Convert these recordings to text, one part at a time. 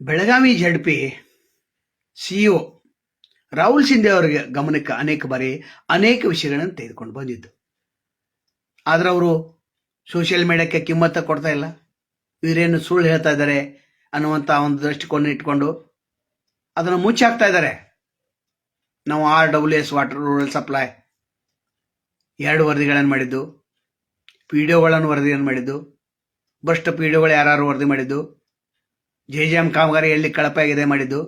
Belagavi ZP CEO Rahul Shinde ಅವರಿಗೆ ಗಮನಕ್ಕೆ ಅನೇಕ ಬಾರಿ ಅನೇಕ ವಿಷಯಗಳನ್ನು ತೆಗೆದುಕೊಂಡು ಬಂದಿದ್ದು. ಆದ್ರೆ ಅವರು ಸೋಷಿಯಲ್ ಮೀಡಿಯಾಕ್ಕೆ ಕಿಮ್ಮತ್ತ ಕೊಡ್ತಾ ಇಲ್ಲ. ಇವರೇನು ಸುಳ್ಳು ಹೇಳ್ತಾ ಇದ್ದಾರೆ ಅನ್ನುವಂಥ ಒಂದು ದೃಷ್ಟಿಕೋನ ಇಟ್ಕೊಂಡು ಅದನ್ನು ಮುಚ್ಚಾಕ್ತಾ ಇದ್ದಾರೆ. ನಾವು R W S water rural supply ಎರಡು ವರದಿಗಳನ್ನು ಮಾಡಿದ್ದು ಪಿ ಡಿ ಒಗಳನ್ನು ವರದಿಯನ್ನು ಮಾಡಿದ್ದು, ಭ್ರಷ್ಟ ಪಿ ಡಿ ಒಗಳು ಯಾರು ವರದಿ ಮಾಡಿದ್ದು ಜೆ ಜೆ ಎಂ ಕಾಮಗಾರಿ ಎಲ್ಲಿ ಕಳಪಾಗಿದೆ ಮಾಡಿದ್ದು?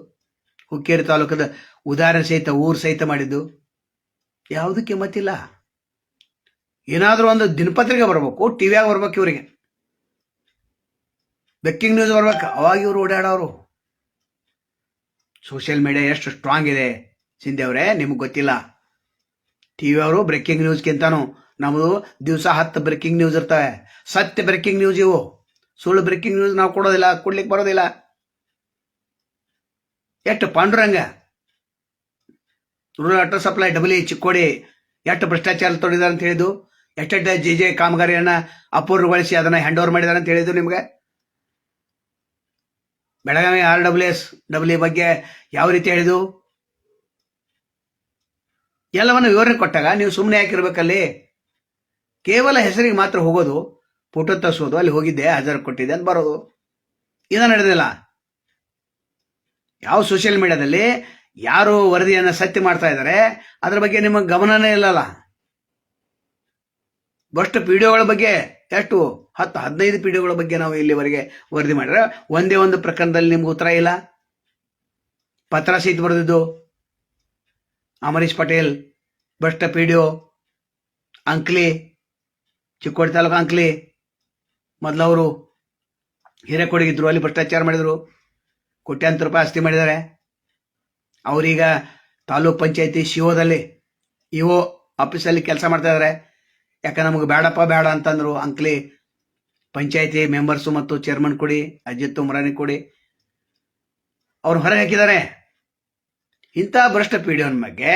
ಹುಕ್ಕೇರಿ ತಾಲೂಕದ ಉದಾಹರಣೆ ಸಹಿತ, ಊರು ಸಹಿತ ಮಾಡಿದ್ದು? ಯಾವುದಕ್ಕೆ ಮತ್ತಿಲ್ಲ. ಏನಾದರೂ ಒಂದು ದಿನಪತ್ರಿಕೆ ಬರಬೇಕು ಟಿವಿಯಾಗ ಬರ್ಬೇಕು ಇವರಿಗೆ. ಬೆಕ್ಕಿಂಗ್ ನ್ಯೂಸ್ ಬರ್ಬೇಕು, ಅವಾಗ ಇವರು ಓಡಾಡೋರು. ಸೋಷಿಯಲ್ ಮೀಡಿಯಾ ಎಷ್ಟು ಸ್ಟ್ರಾಂಗ್ ಇದೆ. ಸಿಂಧೆ ಅವರೇ, ನಿಮ್ಗೆ ಗೊತ್ತಿಲ್ಲ. ಟಿವಿ ಅವರು ಬ್ರೇಕಿಂಗ್ ನ್ಯೂಸ್ಗಿಂತಾನು ನಮ್ಮದು ದಿವಸ ಹತ್ತು ಬ್ರೇಕಿಂಗ್ ನ್ಯೂಸ್ ಇರ್ತವೆ. ಸತ್ಯ ಬ್ರೇಕಿಂಗ್ ನ್ಯೂಸ್ ಇವು. ಸುಳ್ಳು ಬ್ರೇಕಿಂಗ್ ನ್ಯೂಸ್ ನಾವು ಕೊಡೋದಿಲ್ಲ ಕೊಡ್ಲಿಕ್ಕೆ ಬರೋದಿಲ್ಲ. ಎಷ್ಟು ಪಾಂಡುರಂಗ? ರೂರಲ್ ವಾಟರ್ ಸಪ್ಲೈ ಡಬಲಿ ಚಿಕ್ಕೋಡಿ ಎಷ್ಟು ಭ್ರಷ್ಟಾಚಾರ ತೊಡಿದಾರೆ ಅಂತ ಹೇಳಿದ್ದು? ಎಷ್ಟೆಷ್ಟು ಜೆ ಜೆ ಕಾಮಗಾರಿಯನ್ನು ಅಪೂರ್ಣಗೊಳಿಸಿ ಅದನ್ನ ಹ್ಯಾಂಡ್ ಓವರ್ ಮಾಡಿದಾರೆ ಅಂತ ಹೇಳಿದ್ದು ನಿಮಗೆ? Belagavi R W S W ಬಗ್ಗೆ ಯಾವ ರೀತಿ ಹೇಳಿದ್ದು? ಎಲ್ಲವನ್ನು ವಿವರಣೆ ಕೊಟ್ಟಾಗ ನೀವು ಸುಮ್ಮನೆ ಹಾಕಿರ್ಬೇಕಲ್ಲಿ ಕೇವಲ ಹೆಸರಿಗೆ ಮಾತ್ರ ಹೋಗೋದು ಫೋಟೋ ತರಿಸೋದು, ಅಲ್ಲಿ ಹೋಗಿದ್ದೆ ಹಾಜರು ಕೊಟ್ಟಿದ್ದೆ ಅಂತ ಬರೋದು. ಇದ ನಡೆದಿಲ್ಲ ಯಾವ ಸೋಷಿಯಲ್ ಮೀಡಿಯಾದಲ್ಲಿ ಯಾರು ವರದಿಯನ್ನು ಸತ್ಯ ಮಾಡ್ತಾ ಇದ್ದಾರೆ, ಅದ್ರ ಬಗ್ಗೆ ನಿಮಗೆ ಗಮನನೇ ಇಲ್ಲಲ್ಲ. ಬಷ್ಟು ಪೀಡಿಯೋಗಳ ಬಗ್ಗೆ ಎಷ್ಟು? ಹತ್ತು, ಹದಿನೈದು ಪೀಡಿಯೋಗಳ ಬಗ್ಗೆ ನಾವು ಇಲ್ಲಿವರೆಗೆ ವರದಿ ಮಾಡಿದ್ರೆ ಒಂದೇ ಒಂದು ಪ್ರಕರಣದಲ್ಲಿ ನಿಮ್ಗೆ ಉತ್ತರ ಇಲ್ಲ. ಪತ್ರ ಸಹಿತ ಬರೆದಿದ್ದು. ಅಮರೀಶ್ ಪಟೇಲ್ ಬಸ್ಟ್ ಪಿಡಿಯೋ ಅಂಕ್ಲಿ, ಚಿಕ್ಕೋಡಿ ತಾಲೂಕು ಅಂಕ್ಲಿ. ಮೊದಲು ಅವರು ಅಲ್ಲಿ ಭ್ರಷ್ಟಾಚಾರ ಮಾಡಿದ್ರು, ಕೋಟ್ಯಾಂತರ ರೂಪಾಯಿ ಆಸ್ತಿ ಮಾಡಿದ್ದಾರೆ. ಅವರೀಗ ತಾಲೂಕ್ ಪಂಚಾಯತಿ ಶಿವೋದಲ್ಲಿ ಇಒ ಆಫೀಸಲ್ಲಿ ಕೆಲಸ ಮಾಡ್ತಾ ಇದ್ದಾರೆ ಯಾಕೆ ನಮಗೆ ಬೇಡಪ್ಪ ಬೇಡ ಅಂತಂದ್ರು ಅಂಕ್ಲಿ ಪಂಚಾಯತಿ ಮೆಂಬರ್ಸು ಮತ್ತು ಚೇರ್ಮನ್ ಕೊಡಿ, ಅಜಿತ್ ಮುರಾನಿ ಕೊಡಿ. ಅವ್ರು ಹೊರಗೆ ಹಾಕಿದ್ದಾರೆ. ಇಂಥ ಭ್ರಷ್ಟ ಪೀಡಿಯೋನ ಬಗ್ಗೆ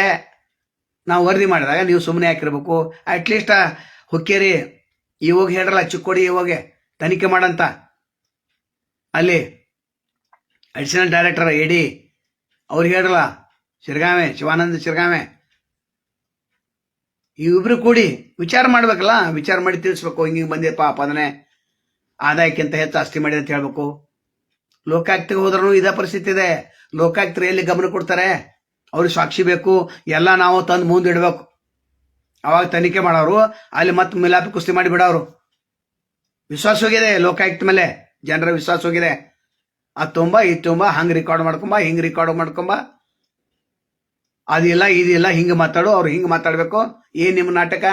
ನಾವು ವರದಿ ಮಾಡಿದಾಗ ನೀವು ಸುಮ್ಮನೆ ಹಾಕಿರ್ಬೇಕು. ಅಟ್ಲೀಸ್ಟ್ ಹುಕ್ಕೇರಿ ಇವಾಗ ಹೇಳ್ರಲ್ಲ, ಚಿಕ್ಕೋಡಿ ಇವಾಗೆ ತನಿಖೆ ಮಾಡಂತ. ಅಲ್ಲಿ ಅಡಿಷನಲ್ ಡೈರೆಕ್ಟರ್ ಎ ಡಿ ಅವ್ರು ಹೇಳ್ರಲ್ಲ ಶಿರ್ಗಾಮೆ ಶಿವಾನಂದ ಈ ಇವಿಬ್ರು ಕೂಡಿ ವಿಚಾರ ಮಾಡ್ಬೇಕಲ್ಲ, ವಿಚಾರ ಮಾಡಿ ತಿಳಿಸ್ಬೇಕು, ಹಿಂಗೆ ಬಂದಿದೆ ಪಾಪ ಅದನ್ನೇ. ಆದಾಯಕ್ಕಿಂತ ಹೆಚ್ಚು ಆಸ್ತಿ ಮಾಡಿದೆ ಅಂತ ಹೇಳ್ಬೇಕು. ಲೋಕಾಯುಕ್ತಿಗೆ ಹೋದ್ರೂ ಇದೇ ಪರಿಸ್ಥಿತಿ ಇದೆ. ಲೋಕಾಯುಕ್ತರು ಎಲ್ಲಿ ಗಮನ ಕೊಡ್ತಾರೆ? ಅವ್ರಿಗೆ ಸಾಕ್ಷಿ ಬೇಕು, ಎಲ್ಲ ನಾವು ತಂದು ಮುಂದೆ ಇಡಬೇಕು ಅವಾಗ ತನಿಖೆ ಮಾಡೋರು, ಅಲ್ಲಿ ಮತ್ತೆ ಮಿಲಾಪಿ ಕುಸ್ತಿ ಮಾಡಿ ಬಿಡೋರು. ವಿಶ್ವಾಸ ಹೋಗಿದೆ, ಲೋಕಾಯುಕ್ತ ಮೇಲೆ. ಜನರ ವಿಶ್ವಾಸ ಹೋಗಿದೆ. ಅದು ತುಂಬ ಇದು ತುಂಬ, ಹಂಗೆ ರೆಕಾರ್ಡ್ ಮಾಡ್ಕೊಂಬ, ಹಿಂಗೆ ರೆಕಾರ್ಡ್ ಮಾಡ್ಕೊಂಬ. ಅದಿಲ್ಲ, ಇದಿಲ್ಲ, ಹಿಂಗೆ ಮಾತಾಡು, ಅವ್ರು ಹಿಂಗೆ ಮಾತಾಡಬೇಕು. ಏನು ನಿಮ್ಮ ನಾಟಕ?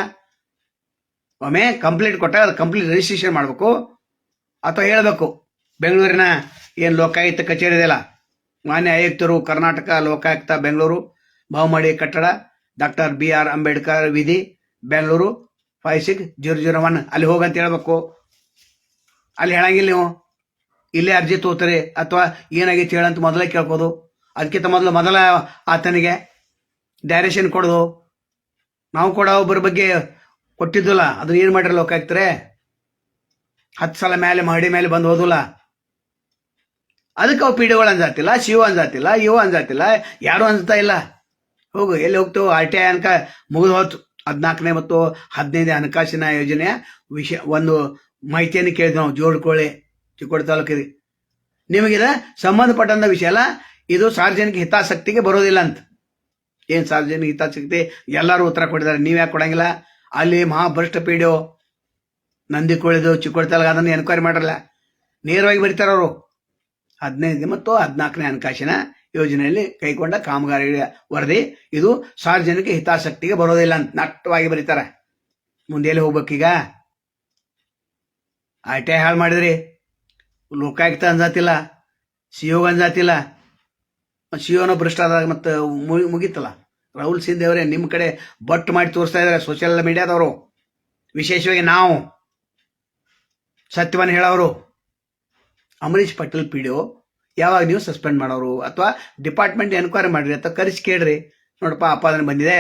ಒಮ್ಮೆ ಕಂಪ್ಲೀಟ್ ಕೊಟ್ಟ ಅದು ಕಂಪ್ಲೀಟ್ ರಿಜಿಸ್ಟ್ರೇಷನ್ ಮಾಡಬೇಕು. ಅಥವಾ ಹೇಳಬೇಕು, ಬೆಂಗಳೂರಿನ ಏನು ಲೋಕಾಯುಕ್ತ ಕಚೇರಿ ಇದೆಯಲ್ಲ? ಮಾನ್ಯ ಆಯುಕ್ತರು, ಕರ್ನಾಟಕ ಲೋಕಾಯುಕ್ತ ಬೆಂಗಳೂರು ಬಹುಮಡಿ ಕಟ್ಟಡ, ಡಾಕ್ಟರ್ ಬಿ ಆರ್ ಅಂಬೇಡ್ಕರ್ ವಿಧಿ, Bengaluru five six zero zero one ಅಲ್ಲಿ ಹೋಗಂತ ಹೇಳ್ಬೇಕು. ಅಲ್ಲಿ ಹೇಳಂಗಿಲ್ಲ ನೀವು. ಇಲ್ಲೇ ಅರ್ಜಿ ತೋತಾರೆ ಅಥವಾ ಏನಾಗೈತಿ ಹೇಳಂತ ಮೊದಲೇ ಕೇಳ್ಬೋದು ಅದಕ್ಕಿಂತ ಮೊದಲು ಮೊದಲ ಆತನಿಗೆ ಡೈರೆಕ್ಷನ್ ಕೊಡೋದು ನಾವು ಕೂಡ ಒಬ್ಬರ ಬಗ್ಗೆ ಕೊಟ್ಟಿದ್ದಲ್ಲ, ಅದನ್ನ ಏನು ಮಾಡಿರಲ್ಲ ಹೋಗ್ತಾರೆ ಹತ್ತು ಸಲ ಮೇಲೆ ಮಹಡಿ ಮೇಲೆ ಬಂದು ಹೋದಲ್ಲ. ಅದಕ್ಕೆ ಅವು ಪಿಡಿಗಳು ಅಂಜಾತಿಲ್ಲ, ಶಿವ ಅಂಜಾತಿಲ್ಲ, ಇವು ಅಂಜಾತಿಲ್ಲ, ಯಾರು ಅನ್ಸ್ತಾ ಇಲ್ಲ. ಹೋಗು, ಎಲ್ಲಿ ಹೋಗ್ತೇವೆ ಆರ್ ಟಿ ಐ ಅನ್ಕ ಮುಗಿದು ಹೋತು. ಹದಿನಾಲ್ಕನೇ ಮತ್ತು ಹದಿನೈದನೇ ಹಣಕಾಸಿನ ಯೋಜನೆಯ ವಿಷಯ ಒಂದು ಮಾಹಿತಿಯನ್ನು ಕೇಳಿದ್ವಿ ನಾವು ಜೋಡ್ಕೋಳಿ ಚಿಕ್ಕೋಡಿ ತಾಲೂಕಿಗೆ. ನಿಮಗಿದ ಸಂಬಂಧಪಟ್ಟಂಥ ವಿಷಯ ಅಲ್ಲ, ಇದು ಸಾರ್ವಜನಿಕ ಹಿತಾಸಕ್ತಿಗೆ ಬರೋದಿಲ್ಲ ಅಂತ. ಏನು ಸಾರ್ವಜನಿಕ ಹಿತಾಸಕ್ತಿ? ಎಲ್ಲರೂ ಉತ್ತರ ಕೊಟ್ಟಿದ್ದಾರೆ, ನೀವು ಯಾಕೆ ಕೊಡಂಗಿಲ್ಲ? ಅಲ್ಲಿ ಮಹಾಭ್ರಷ್ಟ ನಂದಿ ಕೋಳಿದು, ಚಿಕ್ಕೋಡಿ ತಾಲೂಕು ಅದನ್ನು ಎನ್ಕ್ವೈರಿ ಮಾಡಲ್ಲ ನೇರವಾಗಿ ಬರೀತಾರೆ ಅವರು. ಹದಿನೈದು ಮತ್ತು ಹದಿನಾಲ್ಕನೇ ಹಣಕಾಸಿನ ಯೋಜನೆಯಲ್ಲಿ ಕೈಗೊಂಡ ಕಾಮಗಾರಿಗಳ ವರದಿ. ಇದು ಸಾರ್ವಜನಿಕ ಹಿತಾಸಕ್ತಿಗೆ ಬರೋದಿಲ್ಲ ಅಂತ ನಟ್ಟವಾಗಿ ಬರೀತಾರೆ. ಮುಂದೆ ಎಲ್ಲಿ ಹೋಗ್ಬೇಕೀಗ? ಐ ಟಿ ಐ ಹಾಳು ಮಾಡಿದ್ರಿ. ಲೋಕಾಯುಕ್ತ ಅಂಜಾತಿಲ್ಲ ಸಿಒ ಅಂಜಾತಿಲ್ಲ ಸಿಒನ ಭ್ರಷ್ಟ ಆದಾಗ ಮತ್ತೆ ಮುಗೀತಲ್ಲ. ರಾಹುಲ್ ಸಿಂಧೆ ಅವರೇ ನಿಮ್ಮ ಕಡೆ ಬಟ್ ಮಾಡಿ ತೋರಿಸ್ತಾ ಇದ್ದಾರೆ ಸೋಷಿಯಲ್ ಮೀಡಿಯಾದವರು. ವಿಶೇಷವಾಗಿ ನಾವು. ಸತ್ಯವನ್ನು ಹೇಳೋರು ಅಮರೀಶ್ ಪಟೇಲ್ ಪಿ ಡಿ ಯಾವಾಗ ನೀವು ಸಸ್ಪೆಂಡ್ ಮಾಡೋರು ಅಥವಾ ಡಿಪಾರ್ಟ್ಮೆಂಟ್ ಎನ್ಕ್ವೈರಿ ಮಾಡಿರಿ ಅಥವಾ ಕರೆಸಿ ಕೇಳ್ರಿ. ನೋಡಪ್ಪ ಅಪಾದನೆ ಬಂದಿದೆ,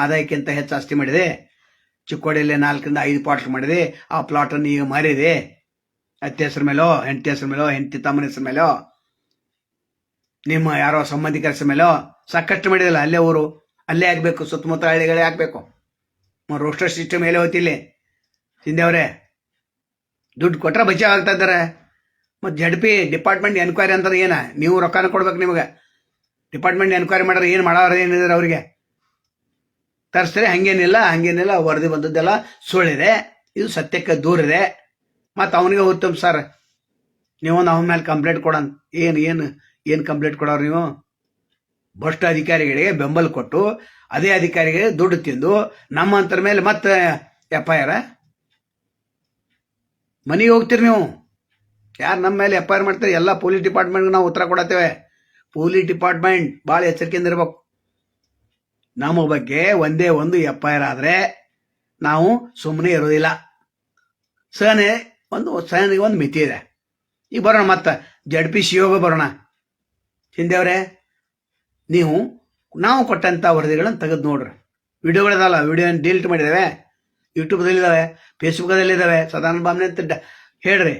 ಆದಾಯಕ್ಕಿಂತ ಹೆಚ್ಚು ಆಸ್ತಿ ಮಾಡಿದೆ. ಚಿಕ್ಕೋಡಿಯಲ್ಲಿ ನಾಲ್ಕರಿಂದ ಐದು ಪ್ಲಾಟ್ ಮಾಡಿದೆ. ಆ ಪ್ಲಾಟನ್ನು ಈಗ ಮಾರಿದೆ. ಅತ್ತೆ ಹೆಸರು ಮೇಲೋ, ಹೆಂಡತಿ ಹೆಸರು ಮೇಲೋ, ಹೆಂಡತಿ ತಮ್ಮನ ಹೆಸರು ಮೇಲೋ, ನಿಮ್ಮ ಯಾರೋ ಸಂಬಂಧಿಕರ ಮೇಲೋ, ಸಾಕಷ್ಟು ಮಾಡಿದಲ್ಲ ಅಲ್ಲೇ ಊರು. ಅಲ್ಲೇ ಆಗಬೇಕು ಸುತ್ತಮುತ್ತ ಹಳ್ಳಿಗಳೇ ಆಗಬೇಕು. ರೋಸ್ಟರ್ ಸಿಸ್ಟಮ್ ಮೇಲೆ ಹಿಂದೆ ದುಡ್ಡು ಕೊಟ್ಟರೆ ಬಚಾವ್ ಆಗ್ತಾ ಇದ್ದಾರೆ. ಮತ್ತು ಜಡ್ ಪಿ ಡಿಪಾರ್ಟ್ಮೆಂಟ್ ಎನ್ಕ್ವೈರಿ ಅಂತಾರೆ ಏನ? ನೀವು ರೊಕ್ಕನ ಕೊಡ್ಬೇಕು ನಿಮಗೆ. ಡಿಪಾರ್ಟ್ಮೆಂಟ್ ಎನ್ಕ್ವೈರಿ ಮಾಡ್ರೆ ಏನು ಮಾಡೋರು ಏನಿದ್ದಾರೆ ಅವರಿಗೆ. ತರಿಸ್ತಾರೆ ಹಂಗೇನಿಲ್ಲ ಹಂಗೇನಿಲ್ಲ, ವರದಿ ಬಂದದ್ದೆಲ್ಲ ಸುಳ್ಳಿದೆ. ಇದು ಸತ್ಯಕ್ಕೆ ದೂರ ಇದೆ. ಮತ್ತು ಅವನಿಗೆ ಉತ್ತಮ ಸರ್, ನೀವು ಅವನ ಮೇಲೆ ಕಂಪ್ಲೇಂಟ್ ಕೊಡೋಣ ಏನು ಏನು ಏನು ಕಂಪ್ಲೇಂಟ್ ಕೊಡೋರು ನೀವು? ಭ್ರಷ್ಟ ಅಧಿಕಾರಿಗಳಿಗೆ ಬೆಂಬಲ ಕೊಟ್ಟು, ಅದೇ ಅಧಿಕಾರಿಗಳಿಗೆ ದುಡ್ಡು ತಿಂದು ನಮ್ಮಂತರ ಮೇಲೆ ಮತ್ತೆ ಎಫ್ ಐ ಆರ್ ಮನೆಗೆ ಹೋಗ್ತೀರಿ ನೀವು? ಯಾರು ನಮ್ಮ ಮೇಲೆ ಎಫ್ ಐ ಆರ್ ಮಾಡ್ತೀರಿ? ಎಲ್ಲ ಪೊಲೀಸ್ ಡಿಪಾರ್ಟ್ಮೆಂಟ್ಗೆ ನಾವು ಉತ್ತರ ಕೊಡತ್ತೇವೆ. ಪೊಲೀಸ್ ಡಿಪಾರ್ಟ್ಮೆಂಟ್ ಭಾಳ ಎಚ್ಚರಿಕೆಯಿಂದ ಇರ್ಬೇಕು. ನಮ್ಮ ಬಗ್ಗೆ ಒಂದೇ ಒಂದು ಎಫ್ ಐ ನಾವು ಸುಮ್ಮನೆ ಇರೋದಿಲ್ಲ. ಸಹನೆ ಒಂದು, ಸಹನೆಗೆ ಒಂದು ಮಿತಿ ಇದೆ. ಈಗ ಬರೋಣ ಮತ್ತೆ ಜಡ್ ಪಿ ಸಿ ಬರೋಣ. ಹಿಂದೆವ್ರೆ, ನೀವು, ನಾವು ಕೊಟ್ಟಂಥ ವರದಿಗಳನ್ನು ತೆಗೆದು ನೋಡ್ರಿ. ವಿಡಿಯೋಗಳಿದಾವಲ್ಲ ವಿಡಿಯೋ ಡಿಲೀಟ್ ಮಾಡಿದ್ದಾವೆ ಯೂಟ್ಯೂಬ್ದಲ್ಲಿದ್ದಾವೆ ಫೇಸ್ಬುಕ್ಕದಲ್ಲಿದ್ದಾವೆ ಸದಾನಂದ ಬಾಮ್ನೆ ಅಂತ ಹೇಳ್ರಿ.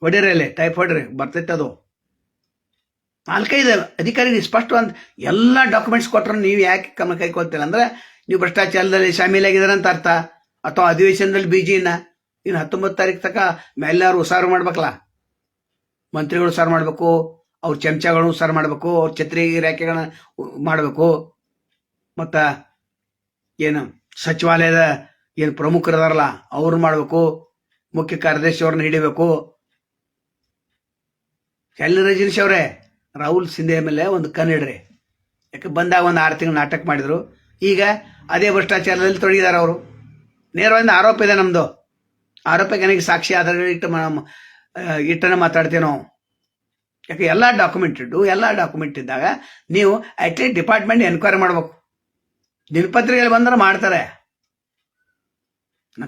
ಹೊಡೀರಿ ಅಲ್ಲಿ ಟೈಪ್ ಹೊಡ್ರಿ ಬರ್ತೈತೆ ಅದು ನಾಲ್ಕೈದು ಅಧಿಕಾರಿ ಸ್ಪಷ್ಟ ಅಂತ ಎಲ್ಲ ಡಾಕ್ಯುಮೆಂಟ್ಸ್ ಕೊಟ್ಟರು ನೀವು ಯಾಕೆ ಕ್ರಮ ಕೈಗೊಳ್ತೀರ ಅಂದ್ರೆ ನೀವು ಭ್ರಷ್ಟಾಚಾರದಲ್ಲಿ ಶಾಮೀಲಾಗಿದ್ದಾರೆ ಅಂತ ಅರ್ಥ. ಅಥವಾ ಅಧಿವೇಶನದಲ್ಲಿ ಬಿಜಿನ ಇನ್ನು ಹತ್ತೊಂಬತ್ತು ತಾರೀಕು ತನಕ ಎಲ್ಲರೂ ಉಸಾರು ಮಾಡ್ಬೇಕಲ್ಲ? ಮಂತ್ರಿಗಳು ಉಸಾರು ಮಾಡಬೇಕು, ಅವ್ರ ಚಮಚಗಳನ್ನ ಉಸಾರು ಮಾಡಬೇಕು, ಅವ್ರ ಛತ್ರಿ ರೇಖೆಗಳನ್ನ ಮಾಡಬೇಕು. ಮತ್ತು ಏನು ಸಚಿವಾಲಯದ ಏನು ಪ್ರಮುಖರದಾರಲ್ಲ, ಅವ್ರು ಮಾಡಬೇಕು, ಮುಖ್ಯ ಕಾರ್ಯದರ್ಶಿ ಅವ್ರನ್ನ ಹಿಡಿಬೇಕು. ಎಲ್ಲಿ ರಜನೀಶ್ ಅವರೇ? ರಾಹುಲ್ ಸಿಂಧೆ ಮೇಲೆ ಒಂದು ಕನ್ನಡ್ರಿ ಯಾಕೆ ಬಂದಾಗ ಒಂದು ಆರು ತಿಂಗಳು ನಾಟಕ ಮಾಡಿದ್ರು. ಈಗ ಅದೇ ಭ್ರಷ್ಟಾಚಾರದಲ್ಲಿ ತೊಡಗಿದ್ದಾರೆ ಅವರು. ನೇರವಾಗಿ ಆರೋಪ ಇದೆ ನಮ್ಮದು ಆರೋಪಕ್ಕೆ ನನಗೆ ಸಾಕ್ಷಿ ಆಧಾರ ಇಟ್ಟು ಆ, ಮಾತಾಡ್ತೀವಿ ನಾವು. ಯಾಕೆ ಎಲ್ಲ ಡಾಕ್ಯುಮೆಂಟ್ ಇಟ್ಟು ಎಲ್ಲ ಡಾಕ್ಯುಮೆಂಟ್ ಇದ್ದಾಗ ನೀವು ಅಟ್ಲೀಸ್ಟ್ ಡಿಪಾರ್ಟ್ಮೆಂಟ್ ಎನ್ಕ್ವೈರಿ ಮಾಡ್ಬೇಕು. ದಿನಪತ್ರಿಕೆಯಲ್ಲಿ ಬಂದ್ರೆ ಮಾಡ್ತಾರೆ.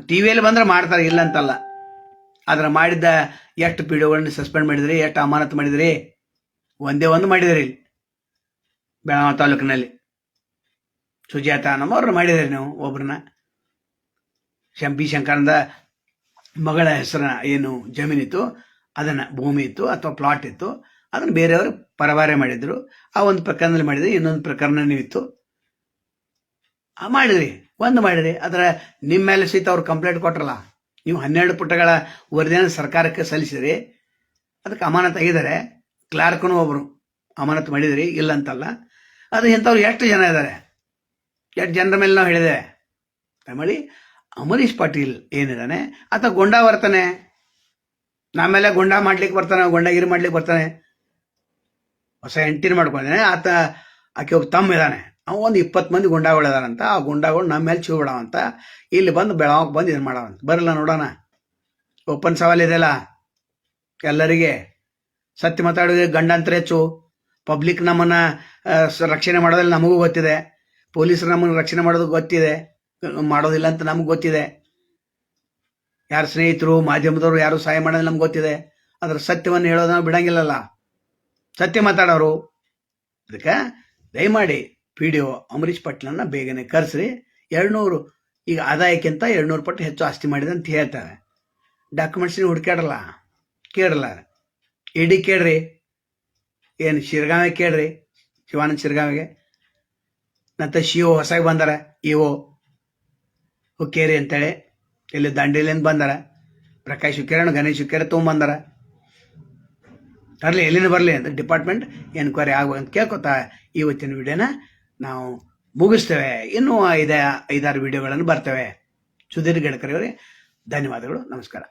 ಟಿ ವಿಯಲ್ಲಿ ಬಂದ್ರೆ ಮಾಡ್ತಾರೆ ಇಲ್ಲ ಅಂತಲ್ಲ. ಆದ್ರೆ ಮಾಡಿದ್ದ ಎಷ್ಟು ಪಿ ಸಸ್ಪೆಂಡ್ ಮಾಡಿದ್ರಿ ಎಷ್ಟು ಅಮಾನತು ಮಾಡಿದ್ರಿ? ಒಂದೇ ಒಂದು ಮಾಡಿದ್ರಿ ಇಲ್ಲಿ. ಬೆಳಗಾವಿ ತಾಲೂಕಿನಲ್ಲಿ. ಸುಜಾತ ಅನ್ನೋರು ಮಾಡಿದ್ರಿ ನೀವು, ಒಬ್ರನ್ನ. ಶಂಪಿ ಶಂಕರಂದ ಮಗಳ ಹೆಸರನ್ನ ಏನು ಜಮೀನಿತ್ತು ಅದನ್ನು ಭೂಮಿ ಇತ್ತು ಅಥವಾ ಪ್ಲಾಟ್ ಇತ್ತು, ಅದನ್ನು ಬೇರೆಯವರು ಪರವಾರೆ ಮಾಡಿದ್ರು. ಆ ಒಂದು ಪ್ರಕರಣದಲ್ಲಿ ಮಾಡಿದ್ರಿ ಇನ್ನೊಂದು ಪ್ರಕರಣ ಇತ್ತು ಆ ಮಾಡಿದ್ರಿ, ಒಂದು ಮಾಡಿದ್ರಿ. ಅದರ ನಿಮ್ಮ ಮೇಲೆ ಸಹಿತ ಅವ್ರು ಕಂಪ್ಲೇಂಟ್ ಕೊಟ್ರಲ್ಲ, ನೀವು ಹನ್ನೆರಡು ಪುಟಗಳ ವರದಿಯನ್ನು ಸರ್ಕಾರಕ್ಕೆ ಸಲ್ಲಿಸಿದ್ರಿ, ಅದಕ್ಕೆ ಅಮಾನತ್ ಆಗಿದ್ದಾರೆ. ಕ್ಲಾರ್ಕ್ನು ಒಬ್ಬರು ಅಮಾನತ್ ಮಾಡಿದ್ರಿ, ಇಲ್ಲ ಅಂತಲ್ಲ. ಅದು ಇಂಥವ್ರು ಎಷ್ಟು ಜನ ಇದ್ದಾರೆ ಎಷ್ಟು ಜನರ ಮೇಲೆ ನಾವು ಹೇಳಿದೆ? ಮಾಡಿ ಅಮರೀಶ್ ಪಾಟೀಲ್ ಏನಿದ್ದಾನೆ ಆತ ಗೊಂಡ ಬರ್ತಾನೆ ನಮ್ಮೆಲ್ಲ ಗೊಂಡ ಮಾಡ್ಲಿಕ್ಕೆ ಬರ್ತಾನೆ ಗೊಂಡಗಿರಿ ಮಾಡ್ಲಿಕ್ಕೆ ಬರ್ತಾನೆ. ಹೊಸ ಎಂಟಿನ ಮಾಡ್ಕೊಂಡಿದ್ದಾನೆ. ಆತ, ಆಕೆ ಒಬ್ಬ ತಮ್ಮ ಇದ್ದಾನೆ ಅವ ಒಂದು ಇಪ್ಪತ್ತು ಮಂದಿ ಗುಂಡಾಗಳು ಇದಾರಂತ ಆ ಗುಂಡಾಗಳು ನಮ್ಮ ಮೇಲೆ ಚೂ ಅಂತ. ಇಲ್ಲಿ ಬಂದು ಬೆಳವಾಗ ಬಂದು ಇದನ್ನು ಮಾಡೋಣ ಬರಲ್ಲ ನೋಡೋಣ. ಓಪನ್ ಸವಾಲ್ ಇದೆಯಲ್ಲ? ಎಲ್ಲರಿಗೆ? ಸತ್ಯ ಮಾತಾಡೋದು ಗಂಡಂತರ ಹೆಚ್ಚು. ಪಬ್ಲಿಕ್ ನಮ್ಮನ್ನ ರಕ್ಷಣೆ ಮಾಡೋದ್ರಲ್ಲಿ ನಮಗೂ ಗೊತ್ತಿದೆ. ಪೊಲೀಸರು ನಮ್ಮನ್ನ ರಕ್ಷಣೆ ಮಾಡೋದು ಗೊತ್ತಿದೆ. ಮಾಡೋದಿಲ್ಲ ಅಂತ ನಮ್ಗೆ ಗೊತ್ತಿದೆ. ಯಾರ ಸ್ನೇಹಿತರು, ಮಾಧ್ಯಮದವರು ಯಾರು ಸಹಾಯ ಮಾಡೋದು ನಮ್ಗೆ ಗೊತ್ತಿದೆ. ಅದ್ರ ಸತ್ಯವನ್ನು ಹೇಳೋದು ನಾವು ಬಿಡಂಗಿಲ್ಲಲ್ಲ. ಸತ್ಯ ಮಾತಾಡೋರು. ಅದಕ್ಕೆ ದಯಮಾಡಿ ಪಿ ಡಿ ಒ ಅಮರೀಶ್ ಪಟ್ಲನ್ನ ಬೇಗನೆ ಕರೆಸ್ರಿ. ಎರಡ್ನೂರು, ಈಗ ಆದಾಯಕ್ಕಿಂತ ಎರಡ್ನೂರು ಪಟ್ಟು ಹೆಚ್ಚು ಆಸ್ತಿ ಮಾಡಿದೆ ಅಂತ ಹೇಳ್ತಾರೆ. ಡಾಕ್ಯುಮೆಂಟ್ಸ್ ಹುಡುಕಾಡಲ್ಲ ಕೇಳಲ್ಲ. ಇಡಿ ಕೇಳ್ರಿ. ಏನು ಶಿರ್ಗಾವೆ ಕೇಳ್ರಿ, ಶಿವಾನಂದ ಶಿರ್ಗಾವಿಗೆ. ನಂತರ ಶಿವ ಹೊಸಾಗಿ ಬಂದಾರ, ಇವು. ಹುಕ್ಕೇರಿ ಅಂತೇಳಿ. ಇಲ್ಲಿ ದಂಡಿಲಿಂದ ಬಂದಾರ. ಪ್ರಕಾಶ್ ಹುಕ್ಕೇರಣ್ಣ ಗಣೇಶ್ ಹುಕ್ಕೇರಿ ತೊಗೊಂಬಂದಾರ ತರಲಿ ಎಲ್ಲಿನ ಬರಲಿ ಅಂತ ಡಿಪಾರ್ಟ್ಮೆಂಟ್ ಎನ್ಕ್ವೈರಿ ಆಗ್ಬೇಕು ಅಂತ ಕೇಳ್ಕೊತಾ ಇವತ್ತಿನ ವಿಡಿಯೋನ ನಾವು ಮುಗಿಸ್ತೇವೆ. ಇನ್ನೂ ಐದ, ಐದಾರು ವಿಡಿಯೋಗಳನ್ನು ಬರ್ತೇವೆ. ಸುಧೀರ್ ಗಡ್ಕರಿ ಅವರೇ, ಧನ್ಯವಾದಗಳು, ನಮಸ್ಕಾರ.